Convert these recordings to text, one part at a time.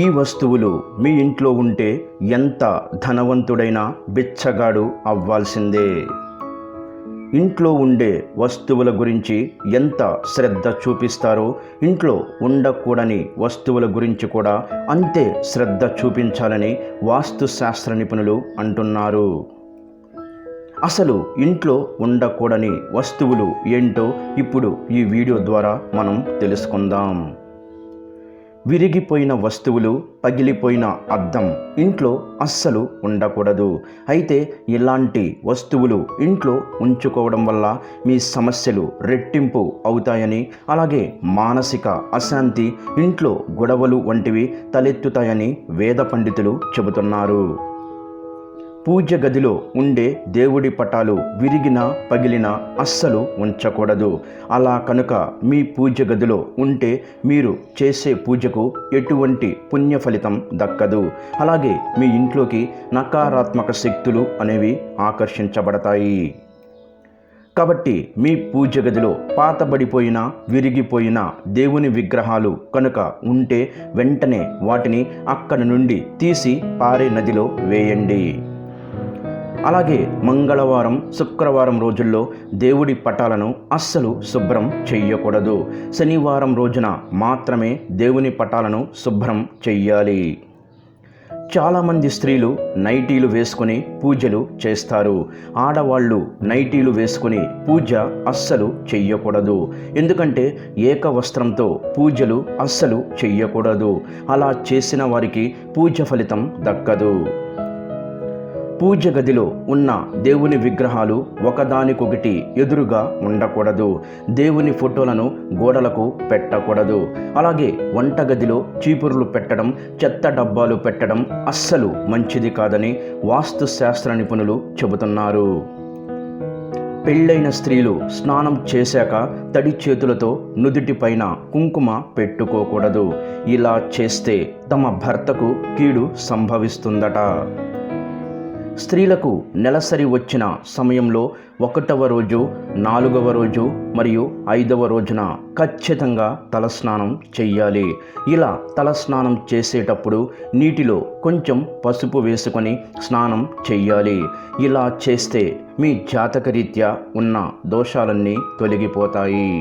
ఈ వస్తువులు మీ ఇంట్లో ఉంటే ఎంత ధనవంతుడైనా బిచ్చగాడు అవ్వాల్సిందే. ఇంట్లో ఉండే వస్తువుల గురించి ఎంత శ్రద్ధ చూపిస్తారో ఇంట్లో ఉండకూడని వస్తువుల గురించి కూడా అంతే శ్రద్ధ చూపించాలని వాస్తుశాస్త్ర నిపుణులు అంటున్నారు. అసలు ఇంట్లో ఉండకూడని వస్తువులు ఏంటో ఇప్పుడు ఈ వీడియో ద్వారా మనం తెలుసుకుందాం. విరిగిపోయిన వస్తువులు పగిలిపోయిన అద్దం ఇంట్లో అస్సలు ఉండకూడదు. అయితే ఇలాంటి వస్తువులు ఇంట్లో ఉంచుకోవడం వల్ల మీ సమస్యలు రెట్టింపు అవుతాయని అలాగే మానసిక అశాంతి ఇంట్లో గొడవలు వంటివి తలెత్తుతాయని వేద పండితులు చెబుతున్నారు. పూజ గదిలో ఉండే దేవుడి పటాలు విరిగిన పగిలిన అస్సలు ఉంచకూడదు. అలా కనుక మీ పూజ గదిలో ఉంటే మీరు చేసే పూజకు ఎటువంటి పుణ్య ఫలితం దక్కదు. అలాగే మీ ఇంట్లోకి నకారాత్మక శక్తులు అనేవి ఆకర్షించబడతాయి. కాబట్టి మీ పూజ గదిలో పాతబడిపోయిన విరిగిపోయిన దేవుని విగ్రహాలు కనుక ఉంటే వెంటనే వాటిని అక్కడి నుండి తీసి పారే నదిలో వేయండి. అలాగే మంగళవారం శుక్రవారం రోజుల్లో దేవుడి పటాలను అస్సలు శుభ్రం చెయ్యకూడదు. శనివారం రోజున మాత్రమే దేవుని పటాలను శుభ్రం చెయ్యాలి. చాలామంది స్త్రీలు నైటీలు వేసుకొని పూజలు చేస్తారు. ఆడవాళ్ళు నైటీలు వేసుకుని పూజ అస్సలు చెయ్యకూడదు. ఎందుకంటే ఏకవస్త్రంతో పూజలు అస్సలు చెయ్యకూడదు. అలా చేసిన వారికి పూజ ఫలితం దక్కదు. పూజ గదిలో ఉన్న దేవుని విగ్రహాలు ఒకదానికొకటి ఎదురుగా ఉండకూడదు. దేవుని ఫోటోలను గోడలకు పెట్టకూడదు. అలాగే వంటగదిలో చీపురులు పెట్టడం చెత్త డబ్బాలు పెట్టడం అస్సలు మంచిది కాదని వాస్తుశాస్త్ర నిపుణులు చెబుతున్నారు. పెళ్ళైన స్త్రీలు స్నానం చేశాక తడి చేతులతో నుదుటిపైన కుంకుమ పెట్టుకోకూడదు. ఇలా చేస్తే తమ భర్తకు కీడు సంభవిస్తుందట. స్త్రీలకు నెలసరి వచ్చిన సమయంలో ఒకటవ రోజు నాలుగవ రోజు మరియు ఐదవ రోజున ఖచ్చితంగా తలస్నానం చెయ్యాలి. ఇలా తలస్నానం చేసేటప్పుడు నీటిలో కొంచెం పసుపు వేసుకొని స్నానం చెయ్యాలి. ఇలా చేస్తే మీ జాతకరీత్యా ఉన్న దోషాలన్నీ తొలగిపోతాయి.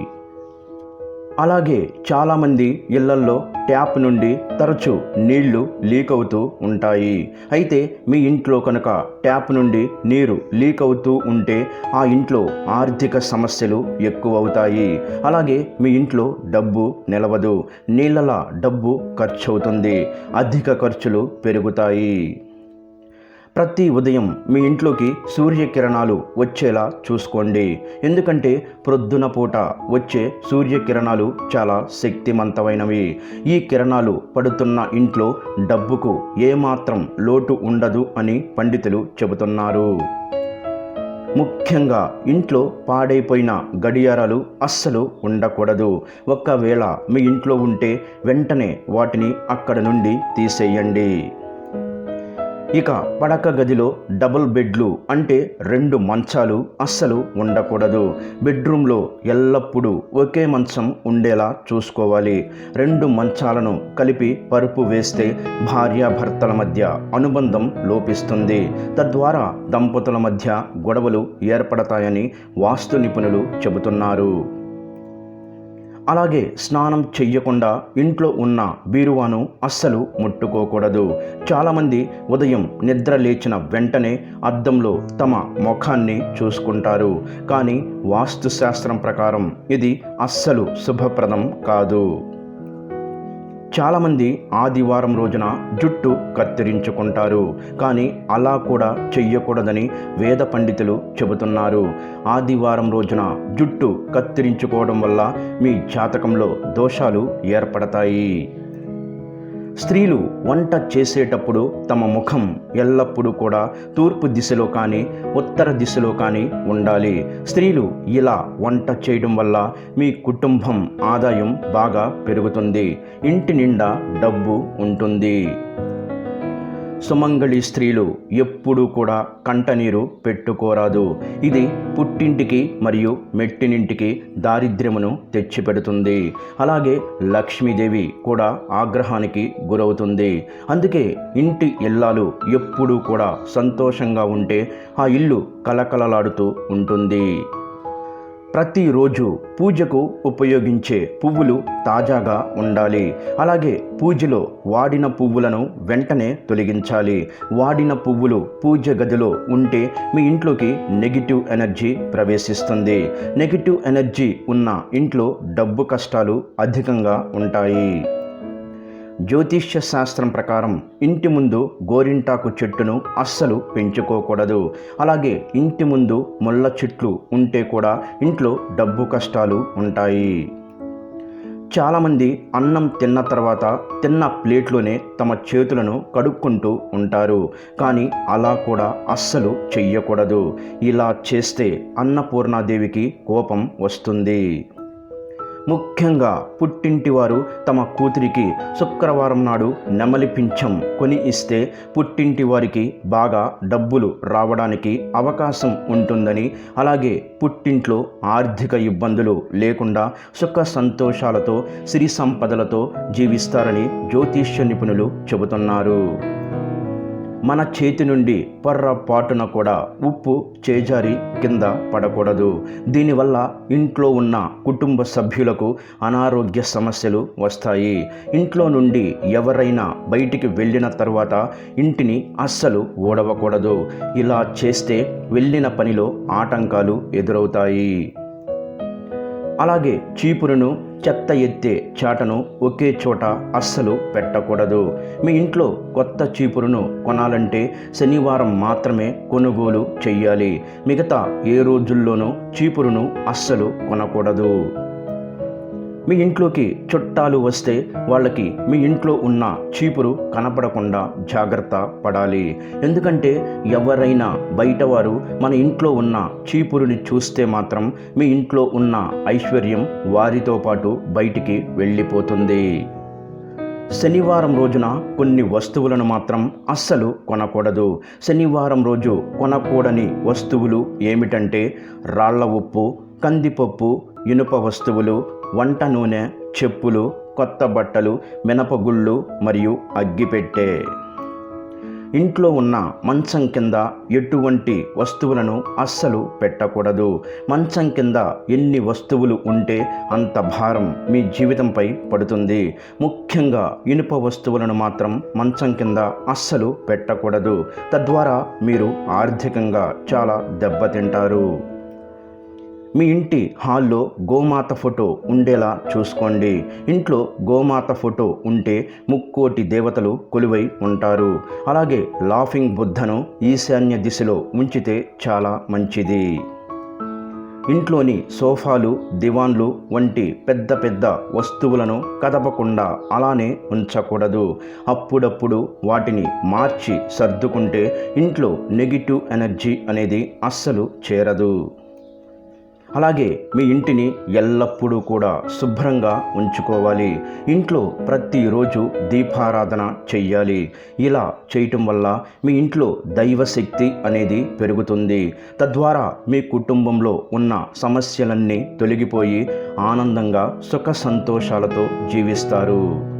అలాగే చాలామంది ఇళ్ళల్లో ట్యాప్ నుండి తరచూ నీళ్ళు లీక్ అవుతూ ఉంటాయి. అయితే మీ ఇంట్లో కనుక ట్యాప్ నుండి నీరు లీక్ అవుతూ ఉంటే ఆ ఇంట్లో ఆర్థిక సమస్యలు ఎక్కువ అవుతాయి. అలాగే మీ ఇంట్లో డబ్బు నిలవదు. నీళ్ళలా డబ్బు ఖర్చు అవుతుంది అధిక ఖర్చులు పెరుగుతాయి. ప్రతి ఉదయం మీ ఇంట్లోకి సూర్యకిరణాలు వచ్చేలా చూసుకోండి. ఎందుకంటే ప్రొద్దున పూట వచ్చే సూర్యకిరణాలు చాలా శక్తివంతమైనవి ఈ కిరణాలు పడుతున్న ఇంట్లో డబ్బుకు ఏమాత్రం లోటు ఉండదు అని పండితులు చెబుతున్నారు. ముఖ్యంగా ఇంట్లో పాడైపోయిన గడియారాలు అస్సలు ఉండకూడదు. ఒక్కవేళ మీ ఇంట్లో ఉంటే వెంటనే వాటిని అక్కడ నుండి తీసేయండి. ఇక పడక గదిలో డబుల్ బెడ్లు అంటే రెండు మంచాలు అస్సలు ఉండకూడదు. బెడ్రూమ్లో ఎల్లప్పుడూ ఒకే మంచం ఉండేలా చూసుకోవాలి. రెండు మంచాలను కలిపి పరుపు వేస్తే భార్యాభర్తల మధ్య అనుబంధం లోపిస్తుంది. తద్వారా దంపతుల మధ్య గొడవలు ఏర్పడతాయని వాస్తు నిపుణులు చెబుతున్నారు. అలాగే స్నానం చెయ్యకుండా ఇంట్లో ఉన్న బీరువాను అస్సలు ముట్టుకోకూడదు. చాలామంది ఉదయం నిద్ర లేచిన వెంటనే అద్దంలో తమ ముఖాన్ని చూసుకుంటారు. కానీ వాస్తుశాస్త్రం ప్రకారం ఇది అస్సలు శుభప్రదం కాదు. చాలామంది ఆదివారం రోజున జుట్టు కత్తిరించుకుంటారు. కానీ అలా కూడా చెయ్యకూడదని వేద పండితులు చెబుతున్నారు. ఆదివారం రోజున జుట్టు కత్తిరించుకోవడం వల్ల మీ జాతకంలో దోషాలు ఏర్పడతాయి. స్త్రీలు వంట చేసేటప్పుడు తమ ముఖం ఎల్లప్పుడూ కూడా తూర్పు దిశలో కానీ ఉత్తర దిశలో కానీ ఉండాలి. స్త్రీలు ఇలా వంట చేయడం వల్ల మీ కుటుంబం ఆదాయం బాగా పెరుగుతుంది. ఇంటి నిండా డబ్బు ఉంటుంది. సుమంగళి స్త్రీలు ఎప్పుడూ కూడా కంటనీరు పెట్టుకోరాదు. ఇది పుట్టింటికి మరియు మెట్టినింటికి దారిద్ర్యమును తెచ్చిపెడుతుంది. అలాగే లక్ష్మీదేవి కూడా ఆగ్రహానికి గురవుతుంది. అందుకే ఇంటి ఇల్లాలు ఎప్పుడూ కూడా సంతోషంగా ఉంటే ఆ ఇల్లు కలకలలాడుతూ ఉంటుంది. ప్రతిరోజు పూజకు ఉపయోగించే పువ్వులు తాజాగా ఉండాలి. అలాగే పూజలో వాడిన పువ్వులను వెంటనే తొలగించాలి. వాడిన పువ్వులు పూజ గదిలో ఉంటే మీ ఇంట్లోకి నెగిటివ్ ఎనర్జీ ప్రవేశిస్తుంది. నెగిటివ్ ఎనర్జీ ఉన్న ఇంట్లో డబ్బు కష్టాలు అధికంగా ఉంటాయి. జ్యోతిష్య శాస్త్రం ప్రకారం ఇంటి ముందు గోరింటాకు చెట్టును అస్సలు పెంచుకోకూడదు. అలాగే ఇంటి ముందు ముళ్ళ చెట్లు ఉంటే కూడా ఇంట్లో డబ్బు కష్టాలు ఉంటాయి. చాలామంది అన్నం తిన్న తర్వాత తిన్న ప్లేట్లోనే తమ చేతులను కడుక్కుంటూ ఉంటారు. కానీ అలా కూడా అస్సలు చెయ్యకూడదు. ఇలా చేస్తే అన్నపూర్ణాదేవికి కోపం వస్తుంది. ముఖ్యంగా పుట్టింటి వారు తమ కూతురికి శుక్రవారం నాడు నెమలి పింఛం కొని ఇస్తే పుట్టింటి వారికి బాగా డబ్బులు రావడానికి అవకాశం ఉంటుందని అలాగే పుట్టింట్లో ఆర్థిక ఇబ్బందులు లేకుండా సుఖ సంతోషాలతో సిరి సంపదలతో జీవిస్తారని జ్యోతిష్య నిపుణులు చెబుతున్నారు. మన చేతి నుండి పొర్రపాటున కూడా ఉప్పు చేజారి కింద పడకూడదు. దీనివల్ల ఇంట్లో ఉన్న కుటుంబ సభ్యులకు అనారోగ్య సమస్యలు వస్తాయి. ఇంట్లో నుండి ఎవరైనా బయటికి వెళ్ళిన తర్వాత ఇంటిని అస్సలు ఓడవకూడదు ఇలా చేస్తే వెళ్ళిన పనిలో ఆటంకాలు ఎదురవుతాయి. అలాగే చీపురును చెత్త ఎత్తే చాటను ఒకే చోట అస్సలు పెట్టకూడదు. మీ ఇంట్లో కొత్త చీపురును కొనాలంటే శనివారం మాత్రమే కొనుగోలు చెయ్యాలి. మిగతా ఏ రోజుల్లోనూ చీపురును అస్సలు కొనకూడదు. మీ ఇంట్లోకి చుట్టాలు వస్తే వాళ్ళకి మీ ఇంట్లో ఉన్న చీపురు కనపడకుండా జాగ్రత్త పడాలి. ఎందుకంటే ఎవరైనా బయటవారు మన ఇంట్లో ఉన్న చీపురుని చూస్తే మాత్రం మీ ఇంట్లో ఉన్న ఐశ్వర్యం వారితో పాటు బయటికి వెళ్ళిపోతుంది. శనివారం రోజున కొన్ని వస్తువులను మాత్రం అస్సలు కొనకూడదు. శనివారం రోజు కొనకూడని వస్తువులు ఏమిటంటే రాళ్ళ ఉప్పు కందిపప్పు ఇనుప వస్తువులు వంట నూనె చెప్పులు కొత్త బట్టలు మినపగుళ్ళు మరియు అగ్గిపెట్టె. ఇంట్లో ఉన్న మంచం కింద ఎటువంటి వస్తువులను అస్సలు పెట్టకూడదు. మంచం కింద ఎన్ని వస్తువులు ఉంటే అంత భారం మీ జీవితంపై పడుతుంది. ముఖ్యంగా ఇనుప వస్తువులను మాత్రం మంచం కింద అస్సలు పెట్టకూడదు. తద్వారా మీరు ఆర్థికంగా చాలా దెబ్బతింటారు. మీ ఇంటి హాల్లో గోమాత ఫోటో ఉండేలా చూసుకోండి. ఇంట్లో గోమాత ఫోటో ఉంటే ముక్కోటి దేవతలు కొలువై ఉంటారు. అలాగే లాఫింగ్ బుద్ధను ఈశాన్య దిశలో ఉంచితే చాలా మంచిది. ఇంట్లోని సోఫాలు దివాన్లు వంటి పెద్ద పెద్ద వస్తువులను కదపకుండా అలానే ఉంచకూడదు. అప్పుడప్పుడు వాటిని మార్చి సర్దుకుంటే ఇంట్లో నెగిటివ్ ఎనర్జీ అనేది అస్సలు చేరదు. అలాగే మీ ఇంటిని ఎల్లప్పుడూ కూడా శుభ్రంగా ఉంచుకోవాలి. ఇంట్లో ప్రతిరోజు దీపారాధన చెయ్యాలి. ఇలా చేయటం వల్ల మీ ఇంట్లో దైవశక్తి అనేది పెరుగుతుంది. తద్వారా మీ కుటుంబంలో ఉన్న సమస్యలన్నీ తొలగిపోయి ఆనందంగా సుఖ సంతోషాలతో జీవిస్తారు.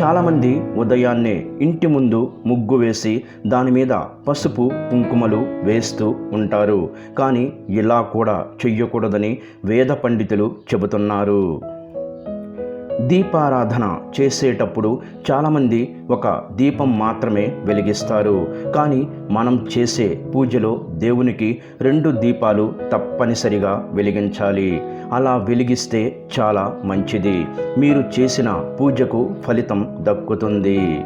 చాలామంది ఉదయాన్నే ఇంటి ముందు ముగ్గు వేసి దాని మీద పసుపు కుంకుమలు వేస్తూ ఉంటారు. కానీ ఇలా కూడా చెయ్యకూడదని వేద పండితులు చెబుతున్నారు. దీపారాధన చేసేటప్పుడు చాలామంది ఒక దీపం మాత్రమే వెలిగిస్తారు. కానీ మనం చేసే పూజలో దేవునికి రెండు దీపాలు తప్పనిసరిగా వెలిగించాలి. అలా వెలిగిస్తే చాలా మంచిది. మీరు చేసిన పూజకు ఫలితం దక్కుతుంది.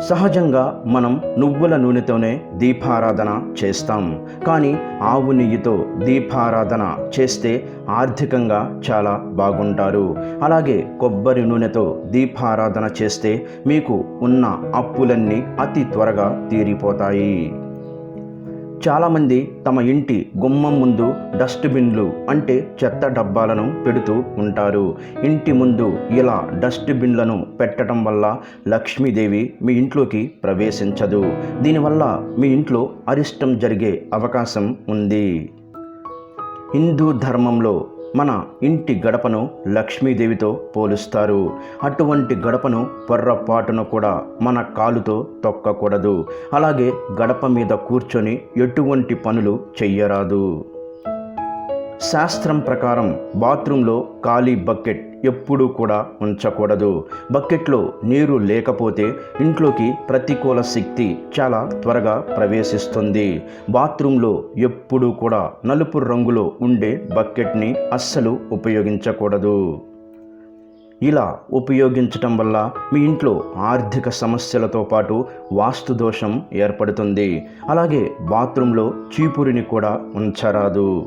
సహజంగా మనం నువ్వుల నూనెతోనే దీపారాధన చేస్తాం. కానీ ఆవు నెయ్యితో దీపారాధన చేస్తే ఆర్థికంగా చాలా బాగుంటారు. అలాగే కొబ్బరి నూనెతో దీపారాధన చేస్తే మీకు ఉన్న అప్పులన్నీ అతి త్వరగా తీరిపోతాయి. చాలామంది తమ ఇంటి గుమ్మం ముందు డస్ట్బిన్లు అంటే చెత్త డబ్బాలను పెడుతూ ఉంటారు. ఇంటి ముందు ఇలా డస్ట్బిన్లను పెట్టడం వల్ల లక్ష్మీదేవి మీ ఇంట్లోకి ప్రవేశించదు. దీనివల్ల మీ ఇంట్లో అరిష్టం జరిగే అవకాశం ఉంది. హిందూ ధర్మంలో మన ఇంటి గడపను లక్ష్మీదేవితో పోలుస్తారు. అటువంటి గడపను పొర్రపాటున కూడా మన కాలుతో తొక్కకూడదు. అలాగే గడప మీద కూర్చొని ఎటువంటి పనులు చెయ్యరాదు. శాస్త్రం ప్రకారం బాత్రూంలో ఖాళీ బకెట్ ఎప్పుడూ కూడా ఉంచకూడదు. బకెట్లో నీరు లేకపోతే ఇంట్లోకి ప్రతికూల శక్తి చాలా త్వరగా ప్రవేశిస్తుంది. బాత్రూంలో ఎప్పుడూ కూడా నలుపు రంగులో ఉండే బకెట్ని అస్సలు ఉపయోగించకూడదు. ఇలా ఉపయోగించటం వల్ల మీ ఇంట్లో ఆర్థిక సమస్యలతో పాటు వాస్తు దోషం ఏర్పడుతుంది. అలాగే బాత్రూంలో చీపురిని కూడా ఉంచరాదు.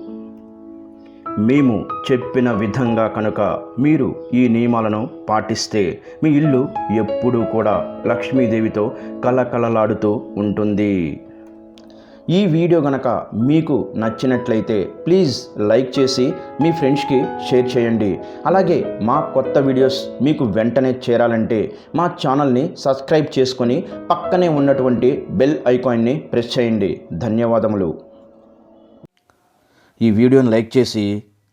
మేము చెప్పిన విధంగా కనుక మీరు ఈ నియమాలను పాటిస్తే మీ ఇల్లు ఎప్పుడూ కూడా లక్ష్మీదేవితో కలకలలాడుతూ ఉంటుంది. ఈ వీడియో గనక మీకు నచ్చినట్లయితే ప్లీజ్ లైక్ చేసి మీ ఫ్రెండ్స్కి షేర్ చేయండి. అలాగే మా కొత్త వీడియోస్ మీకు వెంటనే చేరాలంటే మా ఛానల్ని సబ్స్క్రైబ్ చేసుకొని పక్కనే ఉన్నటువంటి బెల్ ఐకాన్ని ప్రెస్ చేయండి. ధన్యవాదములు. ఈ వీడియోని లైక్ చేసి